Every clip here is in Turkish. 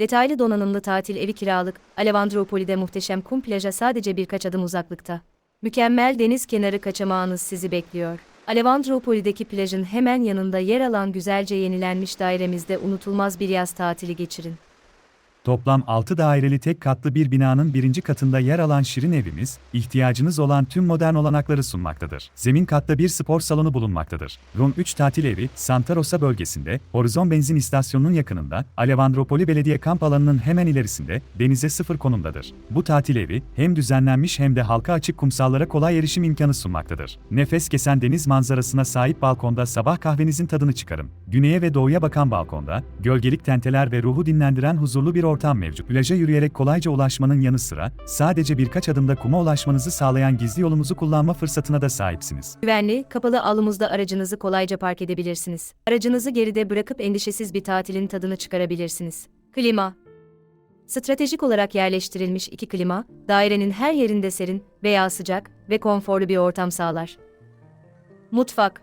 Detaylı donanımlı tatil evi kiralık, Alevandropoli'de muhteşem kum plaja sadece birkaç adım uzaklıkta. Mükemmel deniz kenarı kaçamağınız sizi bekliyor. Alevandropoli'deki plajın hemen yanında yer alan güzelce yenilenmiş dairemizde unutulmaz bir yaz tatili geçirin. Toplam 6 daireli tek katlı bir binanın birinci katında yer alan şirin evimiz, ihtiyacınız olan tüm modern olanakları sunmaktadır. Zemin katta bir spor salonu bulunmaktadır. Rum 3 tatil evi, Santa Rosa bölgesinde, Horizon benzin istasyonunun yakınında, Alevandropoli Belediye kamp alanının hemen ilerisinde, denize sıfır konumdadır. Bu tatil evi, hem düzenlenmiş hem de halka açık kumsallara kolay erişim imkanı sunmaktadır. Nefes kesen deniz manzarasına sahip balkonda sabah kahvenizin tadını çıkarın. Güneye ve doğuya bakan balkonda, gölgelik tenteler ve ruhu dinlendiren huzurlu bir ortam mevcut. Plaja yürüyerek kolayca ulaşmanın yanı sıra, sadece birkaç adımda kuma ulaşmanızı sağlayan gizli yolumuzu kullanma fırsatına da sahipsiniz. Güvenli, kapalı alımızda aracınızı kolayca park edebilirsiniz. Aracınızı geride bırakıp endişesiz bir tatilin tadını çıkarabilirsiniz. Klima Stratejik olarak yerleştirilmiş iki klima, dairenin her yerinde serin veya sıcak ve konforlu bir ortam sağlar. Mutfak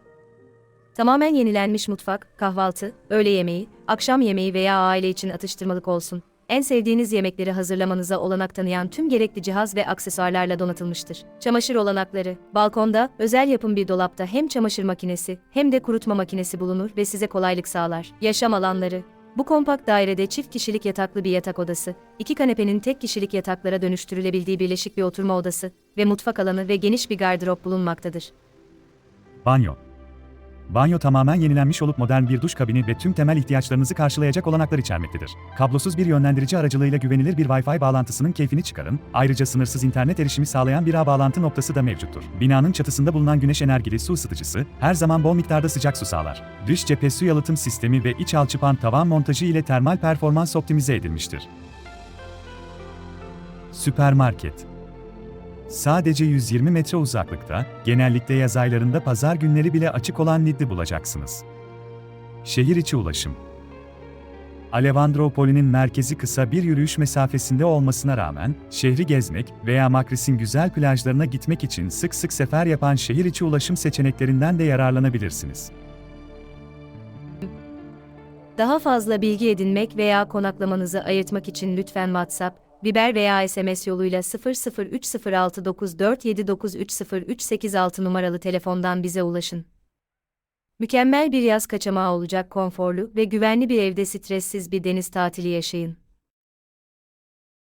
Tamamen yenilenmiş mutfak, kahvaltı, öğle yemeği, akşam yemeği veya aile için atıştırmalık olsun. En sevdiğiniz yemekleri hazırlamanıza olanak tanıyan tüm gerekli cihaz ve aksesuarlarla donatılmıştır. Çamaşır olanakları. Balkonda, özel yapım bir dolapta hem çamaşır makinesi hem de kurutma makinesi bulunur ve size kolaylık sağlar. Yaşam alanları. Bu kompakt dairede çift kişilik yataklı bir yatak odası, iki kanepenin tek kişilik yataklara dönüştürülebildiği birleşik bir oturma odası ve mutfak alanı ve geniş bir gardırop bulunmaktadır. Banyo. Banyo tamamen yenilenmiş olup modern bir duş kabini ve tüm temel ihtiyaçlarınızı karşılayacak olanaklar içermektedir. Kablosuz bir yönlendirici aracılığıyla güvenilir bir Wi-Fi bağlantısının keyfini çıkarın, ayrıca sınırsız internet erişimi sağlayan bir ağ bağlantı noktası da mevcuttur. Binanın çatısında bulunan güneş enerjili su ısıtıcısı, her zaman bol miktarda sıcak su sağlar. Dış cephe su yalıtım sistemi ve iç alçıpan tavan montajı ile termal performans optimize edilmiştir. Süpermarket Sadece 120 metre uzaklıkta, genellikle yaz aylarında pazar günleri bile açık olan Lidl'i bulacaksınız. Şehir içi ulaşım Alevandropoli'nin merkezi kısa bir yürüyüş mesafesinde olmasına rağmen, şehri gezmek veya Makris'in güzel plajlarına gitmek için sık sık sefer yapan şehir içi ulaşım seçeneklerinden de yararlanabilirsiniz. Daha fazla bilgi edinmek veya konaklamanızı ayırtmak için lütfen WhatsApp, Viber veya SMS yoluyla 00306947930386 numaralı telefondan bize ulaşın. Mükemmel bir yaz kaçamağı olacak konforlu ve güvenli bir evde stressiz bir deniz tatili yaşayın.